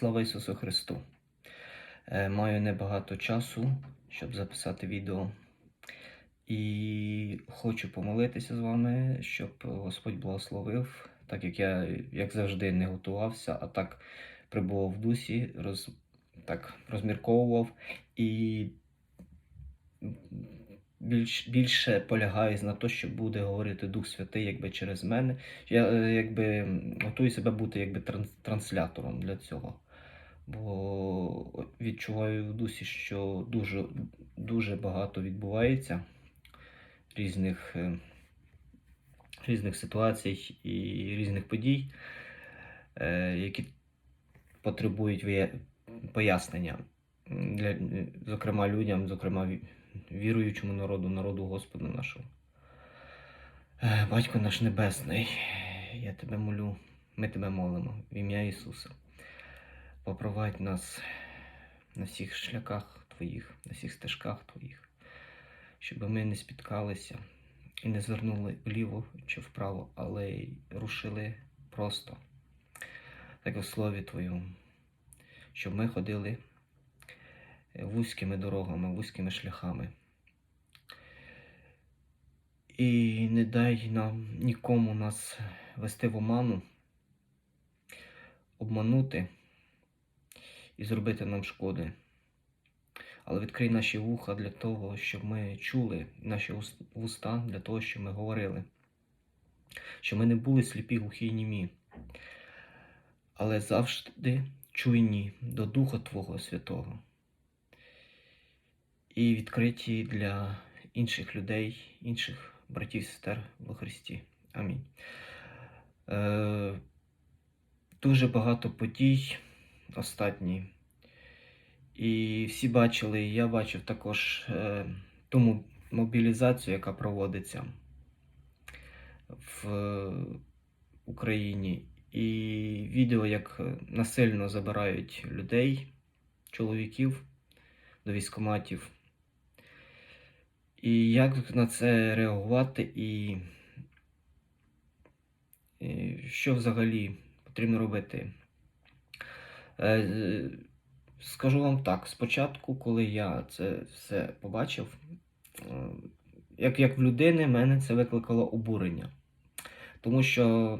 Слава Ісусу Христу! Е, Маю небагато часу, щоб записати відео. І хочу помолитися з вами, щоб Господь благословив, так як я, як завжди, не готувався, а так прибував в дусі, роз, так, розмірковував і більш, більше полягаюсь на те, що буде говорити Дух Святий якби через мене. Я е, якби готую себе бути якби транслятором для цього. Бо відчуваю в дусі, що дуже, дуже багато відбувається різних, е, різних ситуацій і різних подій, е, які потребують пояснення. Для, зокрема, людям, зокрема, віруючому народу, народу Господа нашого. Е, Батько наш Небесний, я тебе молю, ми тебе молимо в ім'я Ісуса. Попровадь нас на всіх шляхах Твоїх, на всіх стежках Твоїх, щоб ми не спіткалися і не звернули вліво чи вправо, але й рушили просто, так у Слові Твоєму, щоб ми ходили вузькими дорогами, вузькими шляхами. І не дай нам нікому нас вести в оману, обманути і зробити нам шкоди. Але відкрий наші вуха для того, щоб ми чули наші ус- вуста для того, щоб ми говорили, щоб ми не були сліпі, глухі й німі, але завжди чуйні до Духа Твого Святого і відкриті для інших людей, інших братів і сестер во Христі. Амінь. Е, дуже багато подій останні. І всі бачили, і я бачив також е, ту мобілізацію, яка проводиться в Україні. І відео, як насильно забирають людей, чоловіків до військоматів. І як на це реагувати, і що взагалі потрібно робити? Е, Скажу вам так, спочатку, коли я це все побачив, е, як, як в людини, мене це викликало обурення. Тому що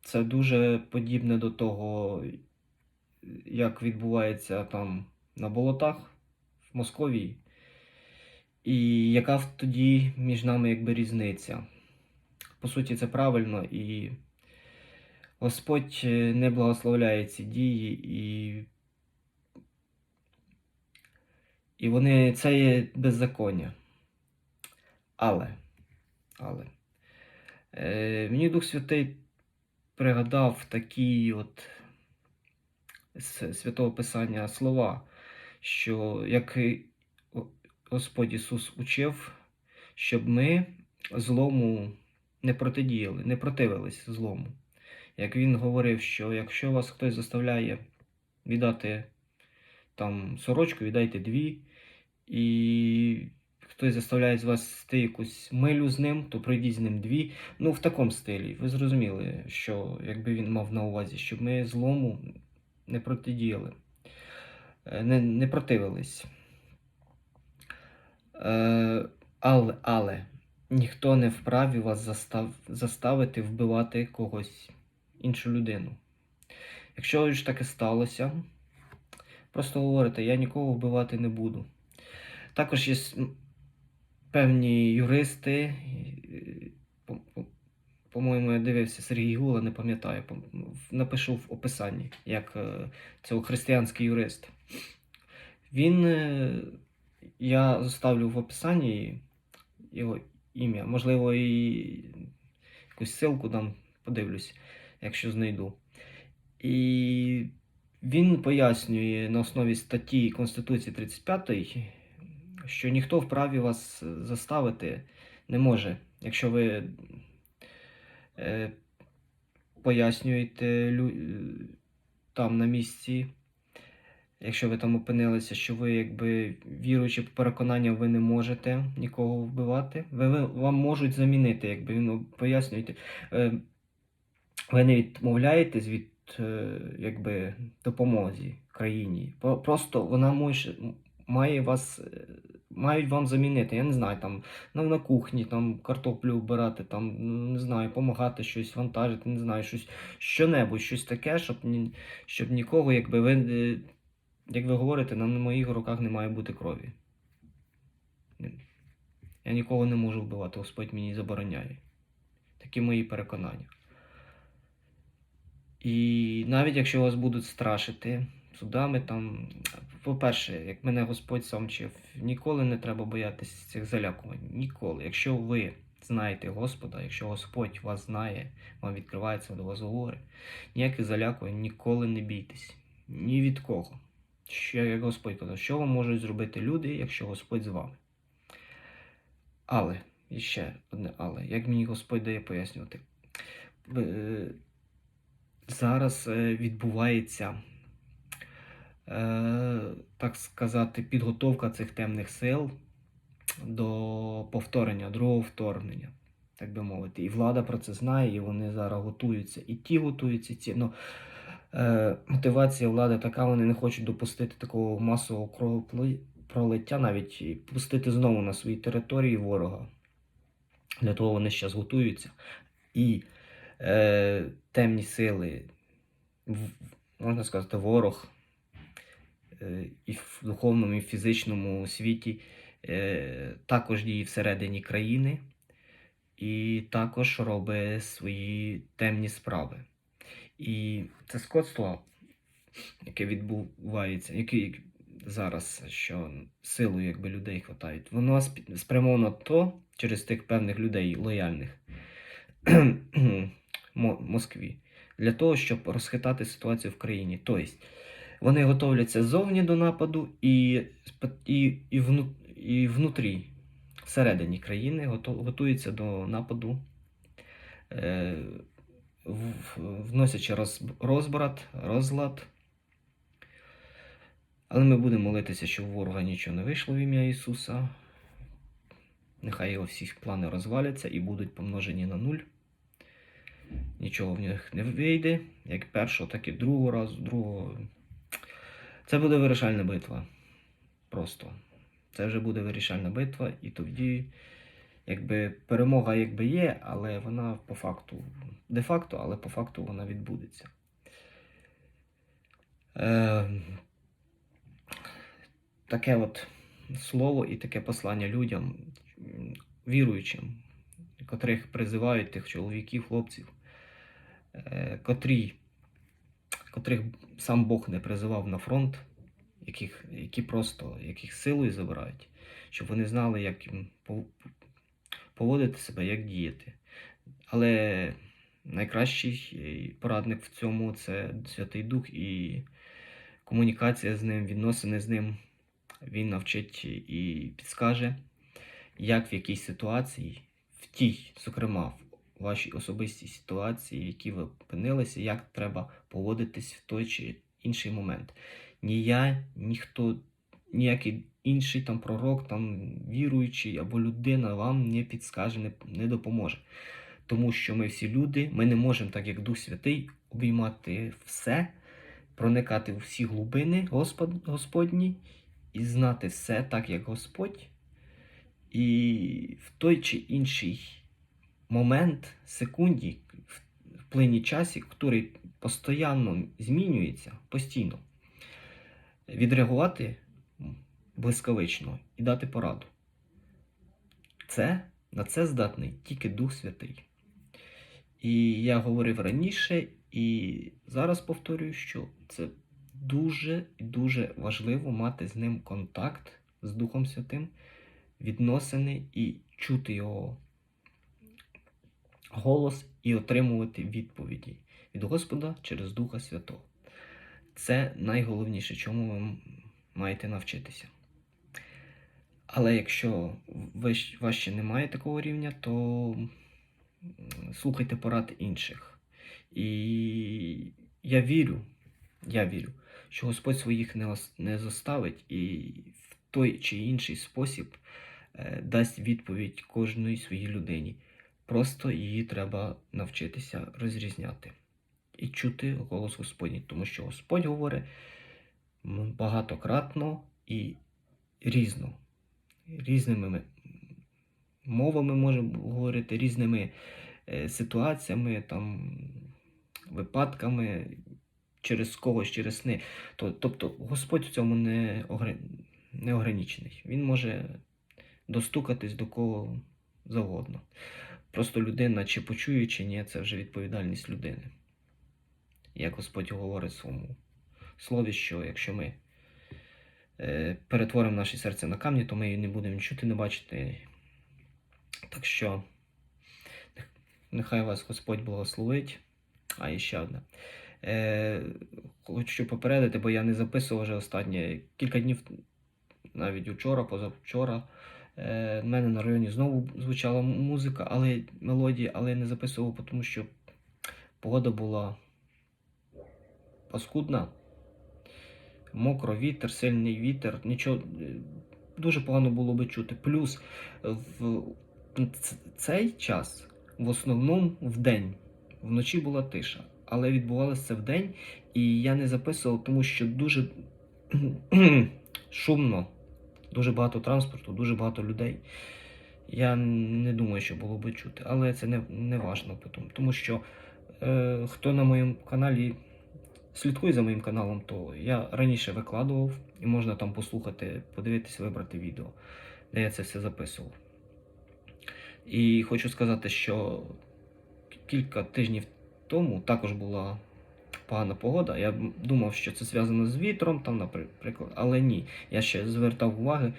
це дуже подібне до того, як відбувається там на болотах в Московії. І яка тоді між нами якби різниця? По суті, це правильно, і Господь е, не благословляє ці дії, і, і вони це є беззаконня. Але, але е, мені Дух Святий пригадав такі от з Святого Писання слова, що як Господь Ісус учив, щоб ми злому не протидіяли, не противились злому. Як Він говорив, що якщо вас хтось заставляє віддати там сорочку, віддайте дві, і хтось заставляє з вас сти якусь милю з ним, то пройдіть з ним дві. Ну, в такому стилі. Ви зрозуміли, що якби він мав на увазі, щоб ми злому не протидіяли, е, не, не противились. Е, але, але ніхто не вправі вас застав, заставити вбивати когось, іншу людину. Якщо ж таке сталося, просто говорите, я нікого вбивати не буду. Також є певні юристи, по- по- по-моєму, я дивився Сергій Гула, не пам'ятаю, напишу в описанні, як е, цього християнський юрист. Він, е, я заставлю в описанні його ім'я, можливо, і якусь ссылку дам, подивлюсь, якщо знайду. І він пояснює на основі статті Конституції 35, що ніхто вправі вас заставити не може, якщо ви е, пояснюєте лю- там на місці, якщо ви там опинилися, що ви якби віруючи по переконанням, ви не можете нікого вбивати, ви, ви- вам можуть замінити, якби він пояснюєте. Ви не відмовляєтесь від е, якби, допомозі країні. Просто вона може, має вас, е, мають вам замінити. Я не знаю, там на, на кухні, там картоплю вбирати, там, не знаю, допомагати щось вантажити, не знаю, щось, що-небудь, щось таке, щоб, ні, щоб нікого, якби ви, е, як ви говорите, на моїх руках не має бути крові. Я нікого не можу вбивати, Господь мені забороняє. Такі мої переконання. І навіть якщо вас будуть страшити судами, там, по-перше, як мене Господь сам вчив, ніколи не треба боятися цих залякувань. Ніколи. Якщо ви знаєте Господа, якщо Господь вас знає, вам відкривається до вас говорить, ніяких залякувань ніколи не бійтесь. Ні від кого. Що, як Господь казав, що вам можуть зробити люди, якщо Господь з вами? Але, і ще одне але, як мені Господь дає пояснювати, е, зараз е, відбувається, е, так сказати, підготовка цих темних сил до повторення, другого вторгнення, так би мовити. І влада про це знає, і вони зараз готуються. І ті готуються, ці. Ну, е, мотивація влади така, вони не хочуть допустити такого масового кровопролиття, навіть пустити знову на свої території ворога. Для того вони зараз готуються. І е, темні сили, можна сказати, ворог е, і в духовному, і в фізичному світі е, також діє всередині країни і також робить свої темні справи. І це скотство, яке відбувається, яке зараз, що силою якби, людей хватають, воно спрямовано то через тих певних людей лояльних Москві, для того, щоб розхитати ситуацію в країні. Тобто вони готовляться ззовні до нападу і, і, і, вну, і внутрі, всередині країни, готуються до нападу. Е, вносячи роз, розбрат, розлад. Але ми будемо молитися, щоб ворога нічого не вийшло в ім'я Ісуса. Нехай його всі плани розваляться і будуть помножені на нуль. Нічого в них не вийде, як першого, так і другого разу, другого. Це буде вирішальна битва. Просто. Це вже буде вирішальна битва, і тоді, якби перемога якби є, але вона по факту, де-факто, але по факту вона відбудеться. Е, таке от слово і таке послання людям, віруючим, котрих призивають тих чоловіків, хлопців, котрі, котрих сам Бог не призивав на фронт, яких, які просто яких силою забирають, щоб вони знали, як поводити себе, як діяти. Але найкращий е, порадник в цьому це Святий Дух і комунікація з ним, відносини з ним. Він навчить і підскаже, як в якій ситуації, в тій, зокрема, вашій особистій ситуації, в якій ви опинилися, як треба поводитись в той чи інший момент. Ні я, ніхто, ніякий інший там пророк, там віруючий або людина вам не підскаже, не, не допоможе. Тому що ми всі люди, ми не можемо, так як Дух Святий, обіймати все, проникати в всі глибини Господ, Господні і знати все так, як Господь. І в той чи інший момент, секунді, в плині часі, який постійно змінюється, постійно, відреагувати блискавично і дати пораду. Це, на це здатний тільки Дух Святий. І я говорив раніше, і зараз повторюю, що це дуже і дуже важливо мати з ним контакт з Духом Святим, відносини і чути його голос і отримувати відповіді від Господа через Духа Святого. Це найголовніше, чому ви маєте навчитися. Але якщо ви, вас ще немає такого рівня, то слухайте порад інших. І я вірю, я вірю, що Господь своїх не, не заставить і в той чи інший спосіб е, дасть відповідь кожній своїй людині. Просто її треба навчитися розрізняти. і чути голос Господній, тому що Господь говорить багатократно і різно. Різними мовами можемо говорити, різними е, ситуаціями, там, випадками, через когось, через сни. Тобто Господь в цьому не, не ограничений. Він може достукатись до кого завгодно. Просто людина, чи почує, чи ні, це вже відповідальність людини. Як Господь говорить своєму слові, що якщо ми е, перетворимо наше серце на камні, то ми її не будемо чути, не бачити. Так що нехай вас Господь благословить. А і ще одне. Е, хочу попередити, бо я не записував вже останні кілька днів, навіть вчора, позавчора. Е, в мене на районі знову звучала музика, але мелодія, але я не записував, тому що погода була паскудна. Мокро, вітер, сильний вітер, нічого е, дуже погано було би чути. Плюс е, в цей час в основному в день, вночі була тиша, але відбувалося це в день, і я не записував, тому що дуже шумно, дуже багато транспорту, дуже багато людей. Я не думаю, що було би чути, але це не, не важно, тому що е, хто на моєму каналі слідкує за моїм каналом, то я раніше викладував і можна там послухати, подивитися, вибрати відео, де я це все записував. І хочу сказати, що кілька тижнів тому також була погана погода. Я думав, що це зв'язано з вітром, там, наприклад, але ні. Я ще звертав уваги,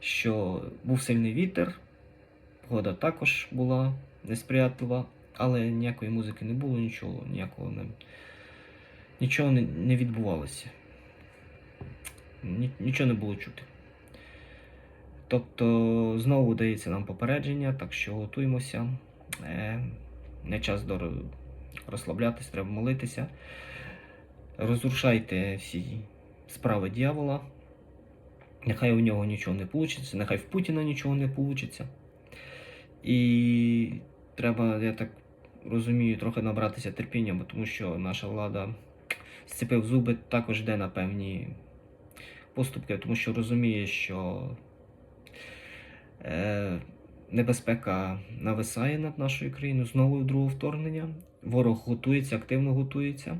що був сильний вітер, погода також була несприятлива, але ніякої музики не було, нічого, ніякого не, нічого не, не відбувалося. Ні, нічого не було чути. Тобто знову дається нам попередження, так що готуємося. Е, не час до ро- розслаблятись, треба молитися. Розрушайте всі справи дьявола. Нехай у нього нічого не вийде, нехай в Путіна нічого не вийде. І треба, я так розумію, трохи набратися терпіння, бо тому що наша влада зцепив зуби, також йде на певні поступки, тому що розуміє, що е, небезпека нависає над нашою країною знову другого вторгнення. Ворог готується, активно готується.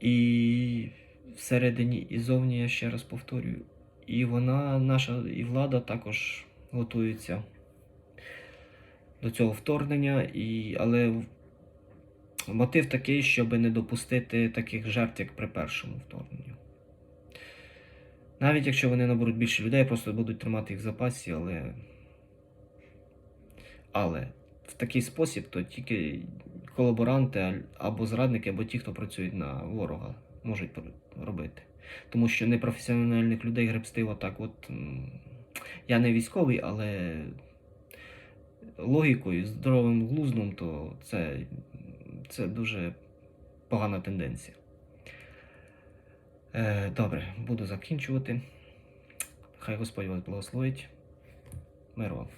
І всередині і зовні, я ще раз повторюю, і вона, наша і влада також готується до цього вторгнення, і, але мотив такий, щоб не допустити таких жертв, як при першому вторгненню. Навіть якщо вони наберуть більше людей, просто будуть тримати їх в запасі, але. Але в такий спосіб то тільки колаборанти або зрадники, або ті, хто працюють на ворога, можуть робити. Тому що непрофесіональних людей гребсти отак от. Я не військовий, але логікою, здоровим глуздом, то це, це дуже погана тенденція. Е, добре, буду закінчувати. Хай Господь вас благословить. Мир вам.